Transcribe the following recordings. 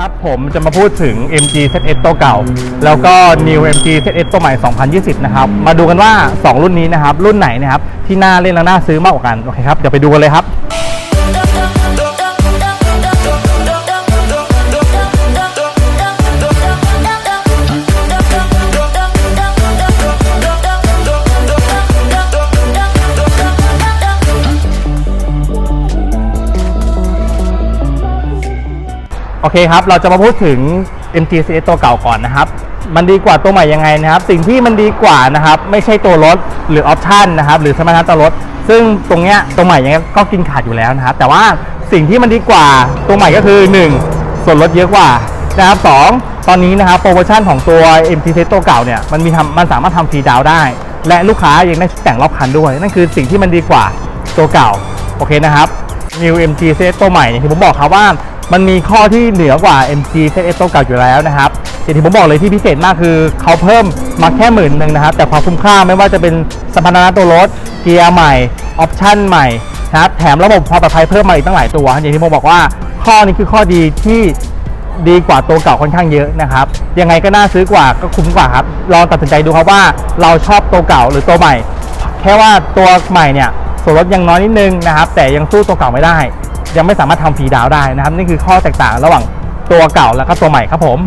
ครับ ผมจะมาพูดถึง MG ZS ตัวเก่า แล้วก็ New MG ZS ตัวใหม่ 2020 นะครับ มาดูกันว่า 2 รุ่นนี้นะครับ รุ่นไหนนะครับ ที่น่าเล่นและน่าซื้อมากกว่ากัน โอเคครับ เดี๋ยวไปดูกันเลยครับ โอเคครับ เราจะมาพูดถึง MG CS ตัวเก่าก่อนนะครับ มันดีกว่าตัวใหม่ยังไงนะครับ สิ่งที่มันดีกว่านะครับ ไม่ใช่ตัวรถหรือออปชันนะครับ หรือสมรรถนะตัวรถ ซึ่งตรงเนี้ยตัวใหม่ยังไงก็กินขาดอยู่แล้วนะครับ แต่ว่าสิ่งที่มันดีกว่าตัวใหม่ก็คือ 1 ส่วนลดเยอะกว่านะครับสองตอนนี้นะครับโปรโมชั่นของตัว MG CS ตัวเก่าเนี่ย มันมีทำมันสามารถทำฟรีดาวน์ได้ และลูกค้ายังได้แต่งรอบคันด้วย นั่นคือสิ่งที่มันดีกว่าตัวเก่า โอเคนะครับ New MG CS ตัวใหม่อย่างที่ผมบอกครับว่า มันมีข้อที่เหนือกว่า MG ZS ตัวเก่าอยู่แล้วนะครับอย่งที่ผมบอกเลยที่พิเศษมากคือเขาเพิ่มมาแค่หมื่นหนึ่งนะครับ แต่ความคุ้มค่าไม่ว่าจะเป็นสมรรถนะตัวรถเกียร์ใหม่ออปชั่นใหม่นะครับแถมระบบความปลอดภัยเพิ่มมาอีกตั้งหลายตัวอย่างที่ผมบอกว่าข้อนี้คือข้อดีที่ดีกว่าตัวเก่าค่อนข้างเยอะนะครับ ยังไงก็น่าซื้อกว่าก็คุ้มกว่าครับลองตัดสินใจดูครับว่าเราชอบตัวเก่าหรือตัวใหม่ แค่ว่าตัวใหม่เนี่ยส่วนลดยังน้อยนิดนึงนะครับ แต่ยังสู้ตัวเก่าไม่ได้ ยังไม่สามารถทำฟรีดาวได้นะครับ นี่คือข้อแตกต่างระหว่างตัวเก่าแล้วก็ตัวใหม่ครับผม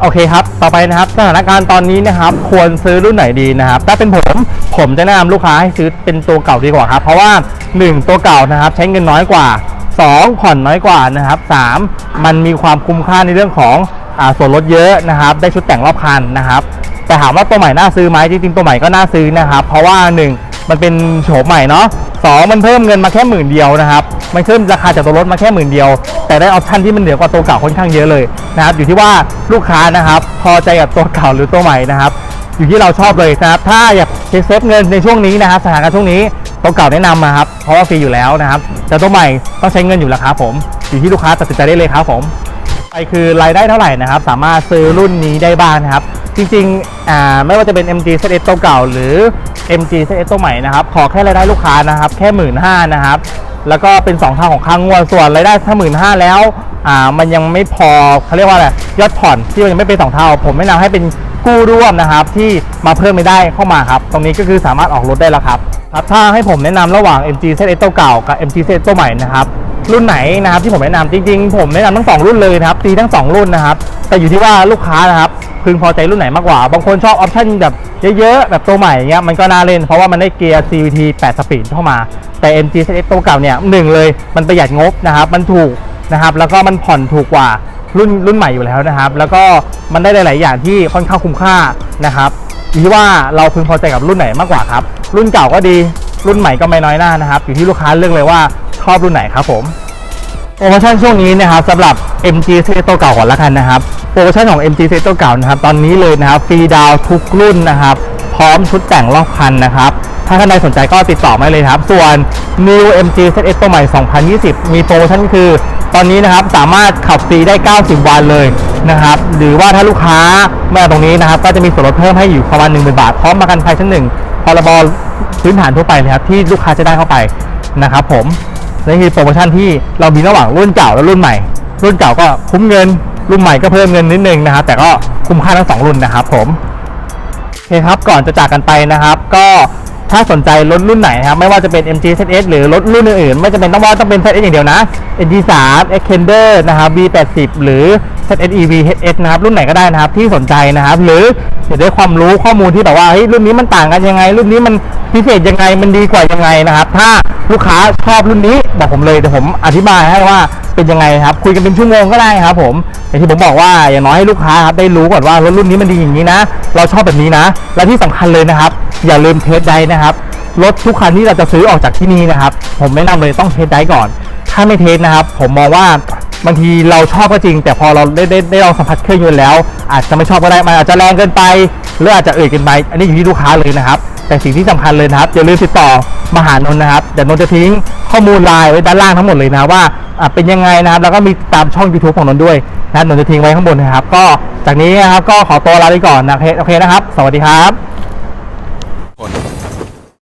โอเคครับ ต่อไปนะครับสถานการณ์ตอนนี้นะครับ ควรซื้อรุ่นไหนดีนะครับ ถ้าเป็นผม ผมจะแนะนำลูกค้าให้ซื้อเป็นตัวเก่าดีกว่าครับ เพราะว่า 1 ตัวเก่านะครับ ใช้เงินน้อยกว่า 2 ผ่อนน้อยกว่านะครับ 3 มันมีความคุ้มค่าในเรื่องของอส่วนลดเยอะนะครับ ได้ชุดแต่งรอบคันนะครับ แต่ถามว่าตัวใหม่น่าซื้อไหมจริงๆตัวใหม่ก็น่าซื้อนะครับ เพราะว่า 1 มันเป็นโฉมใหม่เนาะสองมันเพิ่มเงินมาแค่หมื่นเดียวนะครับ มันเพิ่มราคาจากตัวรถมาแค่หมื่นเดียว แต่ได้ออปชั่นที่มันเหนือกว่าตัวเก่าค่อนข้างเยอะเลยนะครับอยู่ที่ว่าลูกค้านะครับพอใจกับตัวเก่าหรือตัวใหม่นะครับอยู่ที่เราชอบเลยนะครับถ้าอยากเซฟเงินในช่วงนี้นะครับสถานการณ์ช่วงนี้ตัวเก่าแนะนำมาครับเพราะว่าฟรีอยู่แล้วนะครับแต่ตัวใหม่ต้องใช้เงินอยู่แล้วครับผมอยู่ที่ลูกค้าตัดสินใจได้เลยครับผมไปคือรายได้เท่าไหร่นะครับ สามารถซื้อรุ่นนี้ได้บ้างนะครับ จริงๆอ่าไม่ว่าจะเป็น MG ZS ตัวเก่าหรือ MG ZS ตัวใหม่นะครับ ขอแค่รายได้ลูกค้านะครับ แค่หมื่นห้านะครับ แล้วก็เป็น2เท่าของค่างวดส่วนรายได้ถ้าหมื่นห้าแล้วอ่ามันยังไม่พอเขาเรียกว่าอะไรยอดผ่อนที่มันยังไม่เป็นสองเท่า ผมแนะนำให้เป็นกู้ร่วมนะครับ ที่มาเพิ่มไม่ได้เข้ามาครับ ตรงนี้ก็คือสามารถออกรถได้แล้วครับครับถ้าให้ผมแนะนำระหว่าง MG ZS ตัวเก่ากับ MG ZS ตัวใหม่นะครับรุ่นไหนนะครับที่ผมแนะนำจริงๆ ผมแนะนำทั้งสองรุ่นเลยนะครับตีทั้งสองรุ่นนะครับ แต่อยู่ที่ว่าลูกค้านะครับ พึงพอใจรุ่นไหนมากกว่า บางคนชอบออปชั่นแบบเยอะๆ แบบตัวใหม่เงี้ยมันก็น่าเล่น เพราะว่ามันได้เกียร์ CVT 8 สปีดเข้ามา แต่ MG ZS ตัวเก่าเนี่ยหนึ่งเลยมันประหยัดงบนะครับ มันถูกนะครับ แล้วก็มันผ่อนถูกกว่ารุ่นรุ่นใหม่อยู่แล้วนะครับ แล้วก็มันได้หลาย ๆ อย่างที่ค่อนข้างคุ้มค่านะครับอยู่ที่ว่าเราพึงพอใจกับรุ่นไหนมากกว่าครับ รุ่นเก่าก็ดี รุ่นใหม่ก็ไม่น้อยหน้านะครับ อยู่ที่ลูกค้าเลือกเลยว่าชอบรุ่นไหนครับผม โปรโมชั่นช่วงนี้นะครับสำหรับ MG s e t ตัวเก่าก่อนละกันนะครับโปรโมชั่นของ MG s e t ตัวเก่านะครับตอนนี้เลยนะครับฟรีดาวทุกรุ่นนะครับ พร้อมชุดแต่งรอบคันนะครับ ถ้าท่านใดสนใจก็ติดต่อมาเลยครับ ส่วน New MG ZS ตัวใหม่ 2020 มีโปรโมชั่นคือ ตอนนี้นะครับสามารถขับฟรีได้ 90 วันเลยนะครับหรือว่าถ้าลูกค้ามาตรงนี้นะครับ ก็จะมีส่วนลดเพิ่มให้อยู่ประมาณ10,000บาทพร้อมประกันภัยชั้นหนึ่งพรบพื้นฐานทั่วไปนะครับที่ลูกค้าจะได้เข้าไปนะครับผม นี่คือโปรโมชั่นที่เรามีระหว่างรุ่นเก่าและรุ่นใหม่ รุ่นเก่าก็คุ้มเงิน รุ่นใหม่ก็เพิ่มเงินนิดนึงนะครับแต่ก็คุ้มค่าทั้งสองรุ่นนะครับผมโอเคครับก่อนจะจากกันไปนะครับ ก็ ถ้าสนใจรถรุ่นไหนนะครับ ไม่ว่าจะเป็น MG ZS หรือรถรุ่นอื่นๆ ไม่จำเป็นต้องว่าต้องเป็น ZS อย่างเดียวนะ NG3 Extender นะครับ B80 หรือ ZSEV HS นะครับ รุ่นไหนก็ได้นะครับ ที่สนใจนะครับ หรืออยากได้ความรู้ข้อมูลที่แบบว่าเฮ้ยรุ่นนี้มันต่างกันยังไง รุ่นนี้มันพิเศษยังไงมันดีกว่ายังไงนะครับ ถ้าลูกค้าชอบรุ่นนี้บอกผมเลยเดี๋ยวผมอธิบายให้ว่าเป็นยังไงครับ คุยกันเป็นชั่วโมงก็ได้ครับ ผมอย่างที่ผมบอกว่าอย่างน้อยให้ลูกค้าครับได้รู้ก่อนว่ารถรุ่นนี้มันดีอย่างนี้นะ เราชอบแบบนี้นะ และที่สำคัญเลยนะครับ อย่าลืมเทสไดนะครับรถทุกคันที่เราจะซื้อออกจากที่นี่นะครับ ผมแนะนำเลยต้องเทสไดก่อน ถ้าไม่เทสนะครับ ผมมองว่าบางทีเราชอบก็จริง แต่พอเราได้ได้ได้ลองสัมผัสเครื่องยนต์แล้ว อาจจะไม่ชอบก็ได้มันอาจจะแรงเกินไปหรืออาจจะเอ่ยเกินไป อันนี้อยู่ที่ลูกค้าเลยนะครับ แต่สิ่งที่สำคัญเลยนะครับอย่าลืมติดต่อมาหานนท์นะครับเดี๋ยวนนท์จะทิ้งข้อมูลไลน์ไว้ด้านล่างทั้งหมดเลยนะว่าเป็นยังไงนะครับ แล้วก็มีตามช่อง YouTube ของนนท์ด้วยนะนนท์จะทิ้งไว้ข้างบนนะครับ ก็จากนี้นะครับก็ขอตัวลาไปก่อนนะโอเคนะครับ สวัสดีครับ